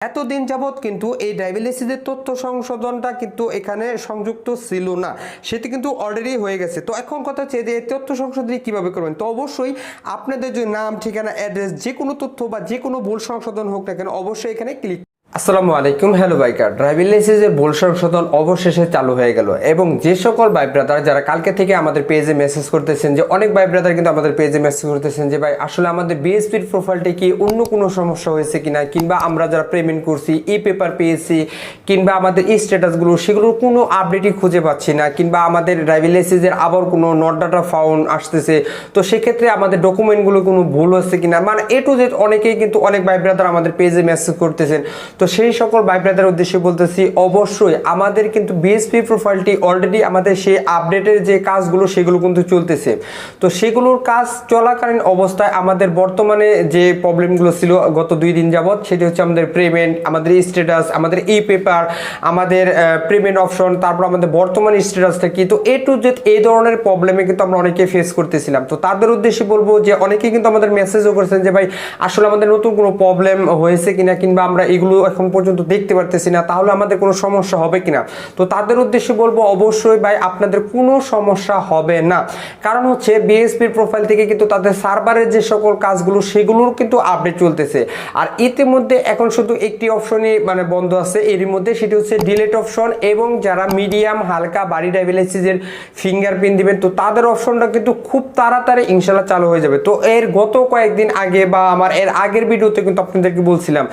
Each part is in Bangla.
এতদিন যাবৎ কিন্তু এই ডায়াবেটিসের তথ্য সংশোধনটা কিন্তু এখানে সংযুক্ত ছিল না। সেটি কিন্তু অলরেডি হয়ে গেছে। তো এখন কথা হচ্ছে যে তথ্য সংশোধনী কীভাবে করবেন? তো অবশ্যই আপনাদের যে নাম, ঠিকানা অ্যাড্রেস যে কোনো তথ্য বা যে কোনো ভুল সংশোধন হোক না কেন, অবশ্যই এখানে ক্লিক আসসালামু আলাইকুম হ্যালো বাইকার ড্রাইভিং লাইসেন্সের ভুল সংশোধন অবশেষে চালু হয়ে গেল এবং যে সকল ভাই ব্রাদার যারা কালকে থেকে আমাদের পেজে মেসেজ করতেছেন যে, অনেক ভাই ব্রাদার কিন্তু আমাদের পেজে মেসেজ করতেছেন যে, ভাই, আসলে আমাদের বিএসপির প্রোফাইলটি কি অন্য কোনো সমস্যা হয়েছে কিনা? কিংবা আমরা যারা পেমেন্ট করছি, ই পেপার পেয়েছি, কিংবা আমাদের ই স্ট্যাটাসগুলো সেগুলোর কোনো আপডেটই খুঁজে পাচ্ছি না, কিংবা আমাদের ড্রাইভিং লাইসেন্সের আবার কোনো নট ডাটা ফাউন্ড আসতেছে। তো সেক্ষেত্রে আমাদের ডকুমেন্টগুলো কোনো ভুল হচ্ছে কিনা? মানে এ টু জেড অনেকেই কিন্তু অনেক ভাই ব্রাদার আমাদের পেজে মেসেজ করতেছেন। তো সেই সকল ভাই ব্রাদার উদ্দেশ্যে বলতেছি, অবশ্যই আমাদের কিন্তু বিএসপি প্রোফাইলটি অলরেডি আমাদের সেই আপডেটের যে কাজগুলো, সেগুলো কিন্তু চলতেছে। তো সেগুলোর কাজ চলাকালীন অবস্থায় আমাদের বর্তমানে যে প্রবলেমগুলো ছিল গত দুই দিন যাবৎ, সেটি হচ্ছে আমাদের পেমেন্ট আমাদের স্ট্যাটাস আমাদের ই পেপার আমাদের পেমেন্ট অপশন তারপর আমাদের বর্তমান স্ট্যাটাসটা কি? তো এ টু জেড এই ধরনের প্রবলেমে কিন্তু আমরা অনেকে ফেস করতেছিলাম। তো তাদের উদ্দেশ্যে বলব যে অনেকেই কিন্তু আমাদের মেসেজও করেছেন যে, ভাই, আসলে আমাদের নতুন কোনো প্রবলেম হয়েছে কিনা কিংবা আমরা এগুলো এখন পর্যন্ত দেখতে পারতেছি না, তাহলে আমাদের কোনো সমস্যা হবে কিনা? তো তাদের উদ্দেশ্যে বলব, অবশ্যই ভাই, আপনাদের কোনো সমস্যা হবে না। কারণ হচ্ছে বিএসপির প্রোফাইল থেকে কিন্তু তাদের সার্ভারের যে সকল কাজগুলো, সেগুলোর কিন্তু আপডেট চলতেছে। আর ইতিমধ্যে এখন শুধু একটি অপশনই মানে বন্ধ আছে, এরই মধ্যে সেটি হচ্ছে ডিলেট অপশন এবং যারা মিডিয়াম হালকা বাড়ি ডায়াবেলাইসিসের ফিঙ্গারপ্রিন্ট দিবেন, তো তাদের অপশনটা কিন্তু খুব তাড়াতাড়ি ইনশাল্লাহ চালু হয়ে যাবে। তো এর গত কয়েকদিন আগে বা আমার এর আগের ভিডিওতে কিন্তু আপনাদেরকে বলছিলাম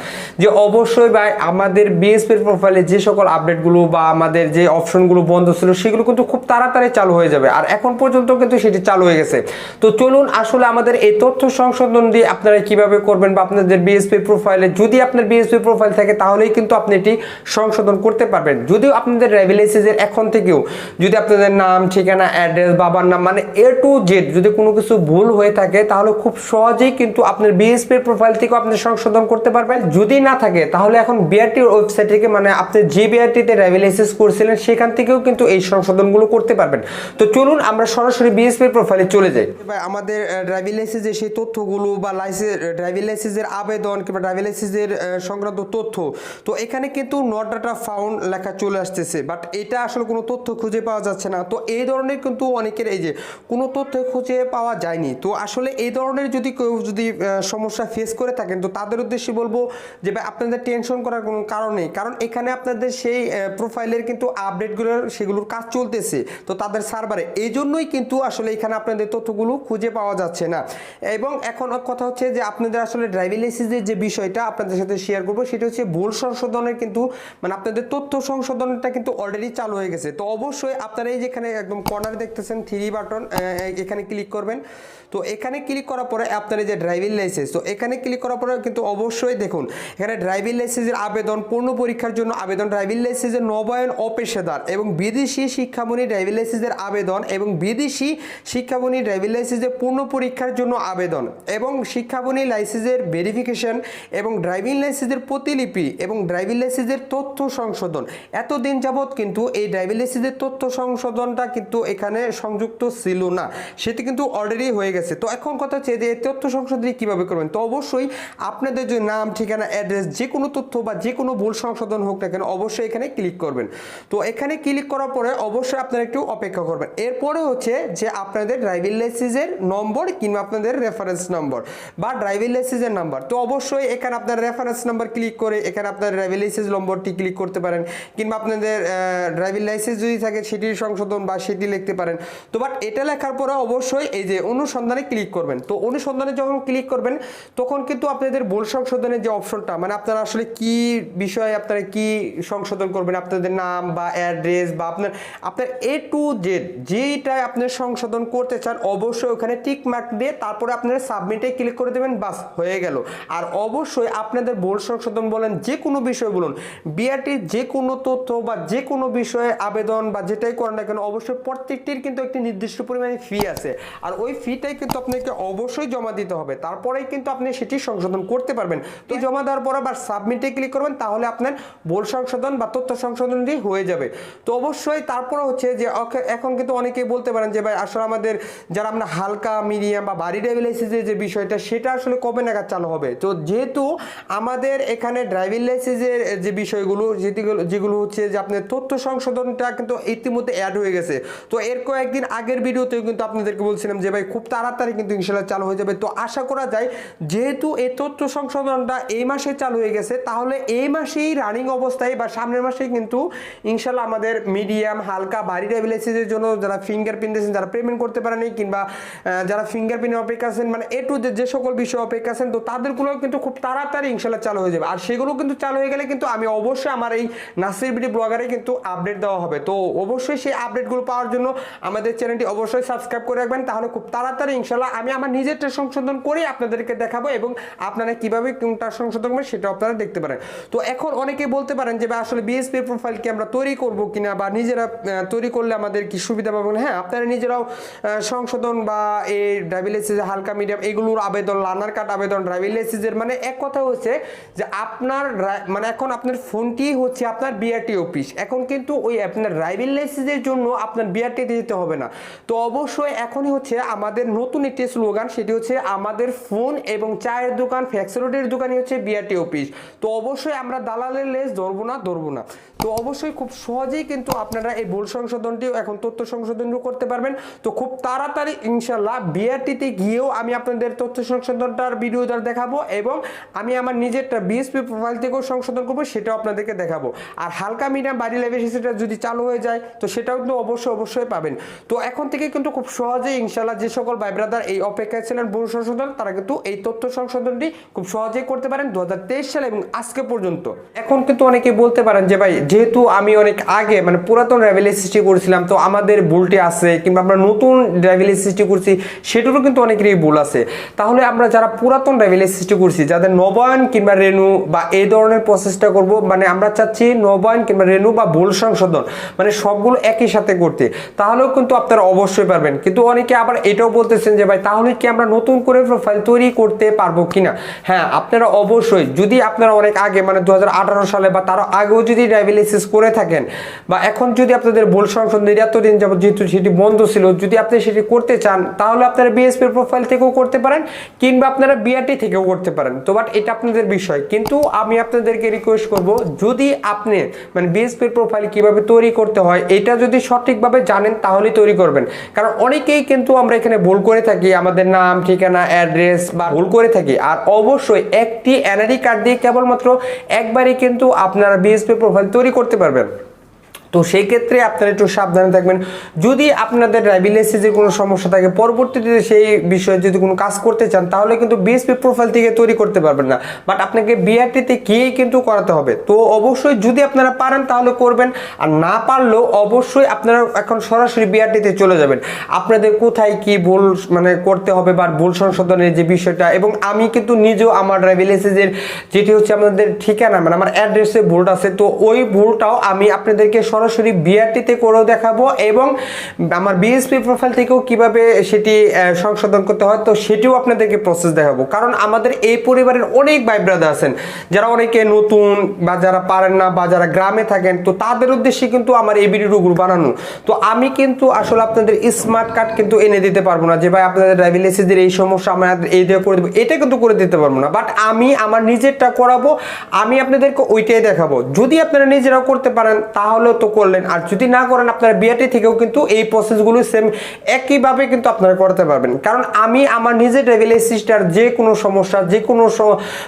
যে, অবশ্যই ভাই, আমাদের বিএসপির প্রোফাইলে যে সকল আপডেটগুলো বা আমাদের যে অপশনগুলো বন্ধ ছিল, সেগুলো কিন্তু খুব তাড়াতাড়ি চালু হয়ে যাবে। আর এখন পর্যন্ত কিন্তু সেটি চালু হয়ে গেছে। তো চলুন আসলে আমাদের এই তথ্য সংশোধন দিয়ে আপনারা কীভাবে করবেন বা আপনাদের বিএসপি প্রোফাইলে যদি আপনার বিএসপি প্রোফাইল থাকে, তাহলেই কিন্তু আপনি এটি সংশোধন করতে পারবেন। যদিও আপনাদের রেভিলেসিসের এখন থেকেও যদি আপনাদের নাম, ঠিকানা অ্যাড্রেস বাবার নাম মানে এ টু জেড যদি কোনো কিছু ভুল হয়ে থাকে, তাহলে খুব সহজেই কিন্তু আপনার বিএসপির প্রোফাইল থেকেও আপনি সংশোধন করতে পারবেন। যদি না থাকে, তাহলে এখন বিআরটির ওয়েবসাইট থেকে মানে আপনি যে বিআরটিতে রেভিলেসিস করছিলেন, সেখান থেকেও কিন্তু এই সংশোধনগুলো করতে পারবেন। তো চলুন আমরা সরাসরি বিএসপির প্রোফাইলে চলে যাই। আমাদের ড্রাইভিং লাইসেন্সের সেই তথ্যগুলো বা লাইসেন্স ড্রাইভিং লাইসেন্সের আবেদন কিংবা ড্রাইভিং লাইসেন্সের সংক্রান্ত তথ্য, তো এখানে কিন্তু নট ডাটা ফাউন্ড লেখা চলে আসতেছে। বাট এটা আসলে কোনো তথ্য খুঁজে পাওয়া যাচ্ছে না। তো এই ধরনের কিন্তু অনেকের এই যে কোনো তথ্য খুঁজে পাওয়া যায়নি। তো আসলে এই ধরনের যদি কেউ যদি সমস্যা ফেস করে থাকেন, তো তাদের উদ্দেশ্যে বলব যে ভাই, আপনাদের টেনশন করার কোনো কারণ নেই। কারণ এখানে আপনাদের সেই প্রোফাইলের কিন্তু আপডেটগুলোর সেগুলোর কাজ চলতেছে। তো তাদের সার্ভারে এই জন্যই কিন্তু আসলে এখানে আপনাদের তথ্যগুলো খুঁজে পাওয়া যাচ্ছে না। এবং এখন কথা হচ্ছে যে, আপনাদের আসলে ড্রাইভিং লাইসেন্সের যে বিষয়টা আপনাদের সাথে শেয়ার করব, সেটা হচ্ছে ভুল সংশোধনের কিন্তু মানে আপনাদের তথ্য সংশোধনটা কিন্তু অলরেডি চালু হয়ে গেছে। তো অবশ্যই আপনারা এই যেখানে একদম কর্নারে দেখতেছেন থ্রি বাটন এখানে ক্লিক করবেন। তো এখানে ক্লিক করার পরে আপনার যে ড্রাইভিং লাইসেন্স তো এখানে ক্লিক করার পরে কিন্তু অবশ্যই দেখুন, এখানে ড্রাইভিং লাইসেন্সের আবেদন, পূর্ণ পরীক্ষার জন্য আবেদন, ড্রাইভিং লাইসেন্সের নবায়ন অপেশাদার এবং বিদেশি শিক্ষামণি ড্রাইভিং লাইসেন্সের আবেদন এবং বিদেশি শিক্ষামণি ড্রাইভিং লাইসেন্সের পূর্ণ পরীক্ষার জন্য আবেদন এবং শিক্ষামণি লাইসেন্সের ভেরিফিকেশন এবং ড্রাইভিং লাইসেন্সের প্রতিলিপি এবং ড্রাইভিং লাইসেন্সের তথ্য সংশোধন। এতদিন যাবৎ কিন্তু এই ড্রাইভিং লাইসেন্সের তথ্য সংশোধনটা কিন্তু এখানে সংযুক্ত ছিল না। সেটি কিন্তু অলরেডি হয়ে গেছে। তো এখন কথা হচ্ছে যে তথ্য সংশোধনী কীভাবে করবেন? তো অবশ্যই আপনাদের যে নাম, ঠিকানা অ্যাড্রেস যে কোনো তথ্য বা যে কোনো ভুল সংশোধন হোক না কেন অবশ্যই এখানে ক্লিক করবেন। তো এখানে ক্লিক করার পরে অবশ্যই আপনারা একটু অপেক্ষা করবেন। এরপরে হচ্ছে যে আপনাদের ড্রাইভিং লাইসেন্সের নম্বর কিংবা আপনাদের রেফারেন্স নম্বর বা ড্রাইভিং লাইসেন্সের নাম্বার তো অবশ্যই এখানে আপনার রেফারেন্স নাম্বার ক্লিক করে এখানে আপনার ড্রাইভিং লাইসেন্স নম্বরটি ক্লিক করতে পারেন কিংবা আপনাদের ড্রাইভিং লাইসেন্স যদি থাকে সেটির সংশোধন বা সেটি লিখতে পারেন। তো বাট এটা লেখার পরে অবশ্যই এই যে অনুসন্ধানে ক্লিক করবেন। তো অনুসন্ধানে যখন ক্লিক করবেন, তখন কিন্তু আপনাদের ভুল সংশোধনের যে অপশনটা মানে আপনারা আসলে কি বিষয়ে আপনারা কি সংশোধন করবেন? আপনাদের নাম বা অ্যাড্রেস বা আপনার আপনার এ টু জেড যেটাই আপনার সংশোধন করতে চান অবশ্যই ওখানে টিক মার্ক দিয়ে তারপরে আপনারা সাবমিটে ক্লিক করে দেবেন বাস হয়ে গেল। আর অবশ্যই আপনাদের ভুল সংশোধন বলেন যে কোনো বিষয় বলুন বিআরটির যে কোনো তথ্য বা যে কোনো বিষয়ে আবেদন বা যেটাই করেন না কেন অবশ্যই প্রত্যেকটির কিন্তু একটি নির্দিষ্ট পরিমাণে ফি আছে। আর ওই ফিটাই কিন্তু আপনাকে অবশ্যই জমা দিতে হবে। তারপরেই কিন্তু আপনি সেটি সংশোধন করতে পারবেন। তো জমা দেওয়ার পর আবার সাবমিট সাবমিটে ক্লিক করবেন, তাহলে আপনার ভুল সংশোধন বা তথ্য সংশোধনটি হয়ে যাবে। তো অবশ্যই তারপরে হচ্ছে যে এখন কিন্তু অনেকেই বলতে পারেন যে, ভাই, আসলে আমাদের যারা আমরা হালকা মিডিয়াম বা বাড়ি লাইসেন্সের যে বিষয়টা, সেটা আসলে কবে নাগাদ চালু হবে? তো যেহেতু আমাদের এখানে ড্রাইভিং লাইসেন্সের যে বিষয়গুলো, যেগুলো যেগুলো হচ্ছে যে আপনার তথ্য সংশোধনটা কিন্তু ইতিমধ্যে অ্যাড হয়ে গেছে। তো এর কয়েকদিন আগের ভিডিওতেও কিন্তু আপনাদেরকে বলছিলাম যে, ভাই, খুব তাড়াতাড়ি কিন্তু ইনশাল্লাহ চালু হয়ে যাবে। তো আশা করা যায়, যেহেতু এই তথ্য সংশোধনটা এই মাসে চালু হয়ে গেছে তাহলে এই মাসেই রানিং অবস্থায় বা সামনের মাসেই কিন্তু ইনশাল্লাহ আমাদের মিডিয়াম হালকা বাড়ি লাইসেন্সের জন্য যারা ফিঙ্গারপ্রিন্ট দিয়েছেন, যারা পেমেন্ট করতে পারেনি কিংবা যারা ফিঙ্গারপ্রিন্ট অপেক্ষা আছেন মানে এ টু যে সকল বিষয় অপেক্ষা আছেন, তো তাদেরগুলো কিন্তু খুব তাড়াতাড়ি ইনশাল্লাহ চালু হয়ে যাবে। আর সেগুলো কিন্তু চালু হয়ে গেলে কিন্তু আমি অবশ্যই আমার এই নাসির বিডি ব্লগারে কিন্তু আপডেট দেওয়া হবে। তো অবশ্যই সেই আপডেটগুলো পাওয়ার জন্য আমাদের চ্যানেলটি অবশ্যই সাবস্ক্রাইব করে রাখবেন, তাহলে খুব তাড়াতাড়ি ইনশাল্লাহ আমি আমার নিজেরটা সংশোধন করে আপনাদেরকে দেখাবো এবং আপনারা কীভাবে কোনটা সংশোধন করবেন সেটা আপনারা দেখতে পারেন। তো এখন অনেকে বলতে পারেন যে আসলে বিএসপি প্রোফাইল কি আমরা তৈরি করব কিনা বা নিজেরা তৈরি করলে আমাদের কি সুবিধা পাবেন হ্যাঁ আপনারা নিজেরাও সংশোধন বা এই ড্রাইভিং লাইসেন্স হালকা মিডিয়াম এগুলোর আবেদন লার্নার কার্ড আবেদন ড্রাইভিং লাইসেন্সের মানে এক কথা হচ্ছে যে, আপনার মানে এখন আপনার ফোনটি হচ্ছে আপনার বিআরটি অফিস এখন কিন্তু ওই আপনার ড্রাইভিং লাইসেন্সের জন্য আপনার বিআরটিতে যেতে হবে না। তো অবশ্যই এখনই হচ্ছে আমাদের নতুন একটি স্লোগান সেটি হচ্ছে আমাদের ফোন এবং চায়ের দোকান ফ্যাক্স রোডের দোকানই হচ্ছে বিআরটি অফিস তো অবশ্যই আমরা দালালের লেস ধরবো না ধরবো না। তো অবশ্যই খুব সহজেই কিন্তু আপনারা এই ভুল সংশোধনটিও এখন তথ্য সংশোধনও করতে পারবেন। তো খুব তাড়াতাড়ি ইনশাল্লাহ বিআরটিতে গিয়েও আমি আপনাদের তথ্য সংশোধনটার ভিডিও দ্বারা দেখাবো এবং আমি আমার নিজেরটা বিএসপি প্রোফাইল থেকেও সংশোধন করব, সেটাও আপনাদেরকে দেখাবো। আর হালকা মিডিয়াম বাড়ি লেভেল সেটা যদি চালু হয়ে যায়, তো সেটাও কিন্তু অবশ্যই অবশ্যই পাবেন। তো এখন থেকে কিন্তু খুব সহজেই ইনশাল্লাহ যে সকল ভাই ব্রাদার এই অপেক্ষায় ছিলেন ভুল সংশোধন, তারা কিন্তু এই তথ্য সংশোধনটি খুব সহজেই করতে পারেন। দু হাজার তেইশ সালে এবং আজকে পর্যন্ত। এখন কিন্তু অনেকে বলতে পারেন যে, ভাই, যেহেতু আমি অনেক আগে মানে পুরাতন ড্রাইভিং সৃষ্টি করেছিলাম, তো আমাদের ভুলটি আছে, কিংবা আমরা নতুন ড্রাইভিং সৃষ্টি করছি সেটারও কিন্তু অনেকেরই ভুল আছে। তাহলে আমরা যারা পুরাতন ড্রাইভিং সৃষ্টি করছি, যাদের নবায়ন কিংবা রেনু বা এই ধরনের প্রসেসটা করব মানে আমরা চাচ্ছি নবায়ন কিংবা রেনু বা ভুল সংশোধন মানে সবগুলো একই সাথে করতে, তাহলেও কিন্তু আপনারা অবশ্যই পারবেন। কিন্তু অনেকে আবার এটাও বলতেছেন যে, ভাই, তাহলে কি আমরা নতুন করে প্রোফাইল তৈরি করতে পারব কিনা? হ্যাঁ আপনারা অবশ্যই, যদি আপনারা অনেক আগে মানে দু হাজার আঠারো সালে, বা তারও আগেও যদি ড্রাইভিং করে থাকেন, বা এখন যদি আপনাদের ভুল সংশোধনের এতদিন যাবত যেহেতু সেটি বন্ধ ছিল, যদি আপনি সেটি করতে চান, তাহলে আপনারা বিএসপি প্রোফাইল থেকেও করতে পারেন, কিংবা আপনারা বিআরটি থেকেও করতে পারেন। তো বাট এটা আপনাদের বিষয়। কিন্তু আমি আপনাদেরকে রিকোয়েস্ট করব, যদি আপনি মানে বিএসপির প্রোফাইল কীভাবে তৈরি করতে হয়, এটা যদি সঠিকভাবে জানেন, তাহলেই তৈরি করবেন। কারণ অনেকেই কিন্তু আমরা এখানে ভুল করে থাকি, আমাদের নাম, ঠিকানা অ্যাড্রেস বা ভুল করে থাকি। আর অবশ্যই একটি এনআরই কার্ড দিয়ে কেবলমাত্র একবারই কিন্তু আপনারা বিএসপি প্রোফাইল তৈরি করতে পারবেন। তো সেই ক্ষেত্রে আপনারা একটু সাবধানে থাকবেন। যদি আপনাদের ড্রাইভিং লাইসেন্সের কোনো সমস্যা থাকে, পরবর্তীতে সেই বিষয়ে যদি কোনো কাজ করতে চান, তাহলে কিন্তু বিএসপি প্রোফাইল থেকে তৈরি করতে পারবেন না। বাট আপনাকে বিআরটিতে গিয়েই কিন্তু করাতে হবে। তো অবশ্যই যদি আপনারা পারেন, তাহলে করবেন। আর না পারলেও অবশ্যই আপনারা এখন সরাসরি বিআরটিতে চলে যাবেন। আপনাদের কোথায় কি ভুল মানে করতে হবে বা ভুল সংশোধনের যে বিষয়টা, এবং আমি কিন্তু নিজেও আমার ড্রাইভিং লাইসেন্সের যেটি হচ্ছে আমাদের ঠিকানা মানে আমার অ্যাড্রেসে ভুলটা আছে, তো ওই ভুলটাও আমি আপনাদেরকে সরাসরি বিআরটিতে করেও দেখাবো এবং আমার বিএসপি প্রোফাইল থেকেও কীভাবে সেটি সংশোধন করতে হয়, তো সেটিও আপনাদেরকে প্রসেস দেখাবো। কারণ আমাদের এই পরিবারের অনেক ভাই ব্রাদার আছেন, যারা অনেকে নতুন বা যারা পারেন না বা যারা গ্রামে থাকেন, তো তাদের উদ্দেশ্যে কিন্তু আমার এই ভিডিওগুলো বানানো। তো আমি কিন্তু আসলে আপনাদের স্মার্ট কার্ড কিন্তু এনে দিতে পারব না যে, ভাই, আপনাদের ড্রাইভিং লাইসেন্সের এই সমস্যা আমাদের এই দিয়ে করে দেবো। এটা কিন্তু করে দিতে পারব না। বাট আমি আমার নিজেরটা করাবো, আমি আপনাদেরকে ওইটাই দেখাবো। যদি আপনারা নিজেরাও করতে পারেন তাহলে তো করলেন। আর যদি না করেন, আপনারা বিআরটি থেকেও কিন্তু এই প্রসেসগুলো সেম একইভাবে কিন্তু আপনারা করতে পারবেন। কারণ আমি, আমার নিজের ড্রাইভিং লাইসেন্সটার যে কোনো সমস্যা, যে কোনো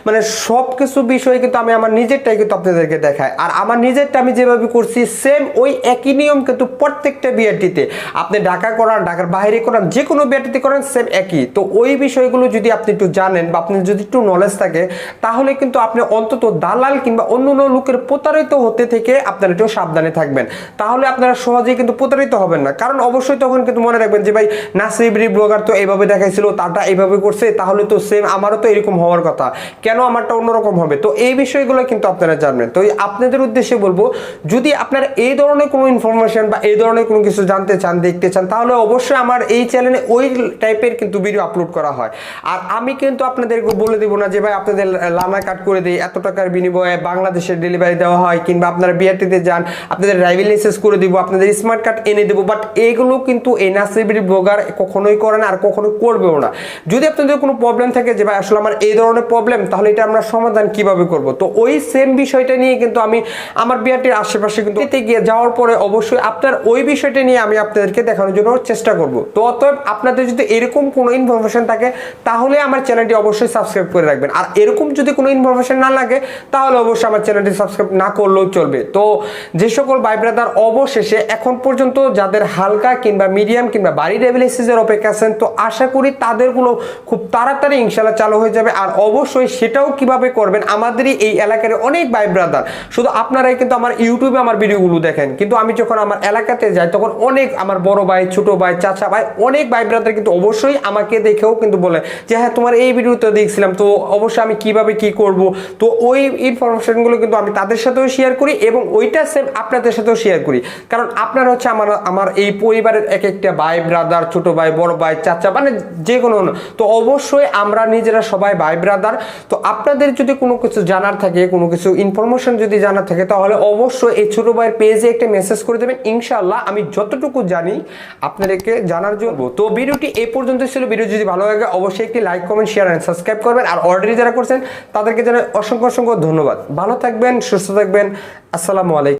মানে সব কিছু বিষয়ে কিন্তু আমি আমার নিজেরটাই কিন্তু আপনাদেরকে দেখাই। আর আমার নিজেরটা আমি যেভাবে করছি সেম ওই একই নিয়ম কিন্তু প্রত্যেকটা বিআরটিতে আপনি ঢাকা করান, ঢাকার বাইরে করান, যে কোনো বিআরটিতে করেন সেম একই। তো ওই বিষয়গুলো যদি আপনি একটু জানেন বা আপনি যদি একটু নলেজ থাকে, তাহলে কিন্তু আপনি অন্তত দালাল কিংবা অন্য অন্য লোকের প্রতারিত হতে থেকে আপনার একটু সাবধানে থাকবেন। থাকবেন তাহলে আপনারা সহজেই কিন্তু প্রতারিত হবেন না। কারণ অবশ্যই তখন কিন্তু মনে রাখবেন যে, ভাই নাসিবরি ব্লগার তো এইভাবে দেখাইছিল তাটা এইভাবে করছে, তাহলে তো সেম আমারও তো এরকম হওয়ার কথা। কেন আমারটা অন্যরকম হবে? তো এই বিষয়গুলো কিন্তু আপনারা জানবেন। তো আপনাদের উদ্দেশ্যে বলব, যদি আপনারা এই ধরনের কোনো ইনফরমেশন বা এই ধরনের কোনো কিছু জানতে চান, দেখতে চান, তাহলে অবশ্যই আমার এই চ্যানেলে ওই টাইপের কিন্তু ভিডিও আপলোড করা হয়। আর আমি কিন্তু আপনাদেরকে বলে দেবো না যে, ভাই, আপনাদের লানা কাট করে দিই, এত টাকার বিনিময়ে বাংলাদেশের ডেলিভারি দেওয়া হয় কিংবা আপনারা বিআরটিতে যান, আপনাদের ড্রাইভিং লাইসেন্স করে দিব, আপনাদের স্মার্ট কার্ড এনে দেবো বাট এগুলো কিন্তু এই নাসিবির ব্লগার কখনোই করে না আর কখনোই করবেও না। যদি আপনাদের কোনো প্রবলেম থাকে যে, ভাই, আসলে আমার এই ধরনের প্রবলেম তাহলে এটা আমরা সমাধান কীভাবে করব? তো ওই সেম বিষয়টা নিয়ে কিন্তু আমি আমার বিআরটির আশেপাশে কিন্তু এতে গিয়ে যাওয়ার পরে অবশ্যই আপনার ওই বিষয়টা নিয়ে আমি আপনাদেরকে দেখানোর জন্য চেষ্টা করব। তো অতএব আপনাদের যদি এরকম কোনো ইনফরমেশন থাকে, তাহলে আমার চ্যানেলটি অবশ্যই সাবস্ক্রাইব করে রাখবেন। আর এরকম যদি কোনো ইনফরমেশন না লাগে, তাহলে অবশ্যই আমার চ্যানেলটি সাবস্ক্রাইব না করলেও চলবে। তো যে সকল ভাই ব্রাদার, অবশেষে এখন পর্যন্ত যাদের হালকা কিংবা মিডিয়াম কিংবা বাড়ি ডেভিলিসিসের অপেক্ষা আছেন, তো আশা করি তাদেরগুলো খুব তাড়াতাড়ি ইনশাল্লাহ চালু হয়ে যাবে। আর অবশ্যই সেটাও কীভাবে করবেন, আমাদেরই এই এলাকার অনেক ভাই ব্রাদার। শুধু আপনারাই কিন্তু আমার ইউটিউবে আমার ভিডিওগুলো দেখেন। কিন্তু আমি যখন আমার এলাকাতে যাই, তখন অনেক আমার বড় ভাই, ছোট ভাই, চাচা ভাই, অনেক ভাই ব্রাদার কিন্তু অবশ্যই আমাকে দেখেও কিন্তু বলে যে হ্যাঁ তোমার এই ভিডিওতে দেখছিলাম, তো অবশ্যই আমি কীভাবে কি করব? তো ওই ইনফরমেশনগুলো কিন্তু আমি তাদের সাথেও শেয়ার করি এবং ওইটা সেম আপনাদের সাথেও শেয়ার করি। কারণ আপনারা হচ্ছে আমার আমার এই পরিবারের এক একটা ভাই ব্রাদার ছোট ভাই, বড় ভাই, চাচা মানে যে কোনো তো অবশ্যই আমরা নিজেরা সবাই ভাই ব্রাদার তো আপনাদের যদি কোনো কিছু জানার থাকে, কোনো কিছু ইনফরমেশন যদি জানার থাকে, তাহলে অবশ্যই এই ছোট ভাইয়ের পেজে একটা মেসেজ করে দেবেন। ইনশাআল্লাহ আমি যতটুকু জানি আপনাদেরকে জানার জন্য। তো ভিডিওটি এ পর্যন্ত ছিল। ভিডিও যদি ভালো লাগে, অবশ্যই একটি like comment share and subscribe করবেন। আর অলরেডি যারা করছেন, তাদেরকে জানাই অসংখ্য অসংখ্য ধন্যবাদ। ভালো থাকবেন, সুস্থ থাকবেন। আসসালামু আলাইকুম।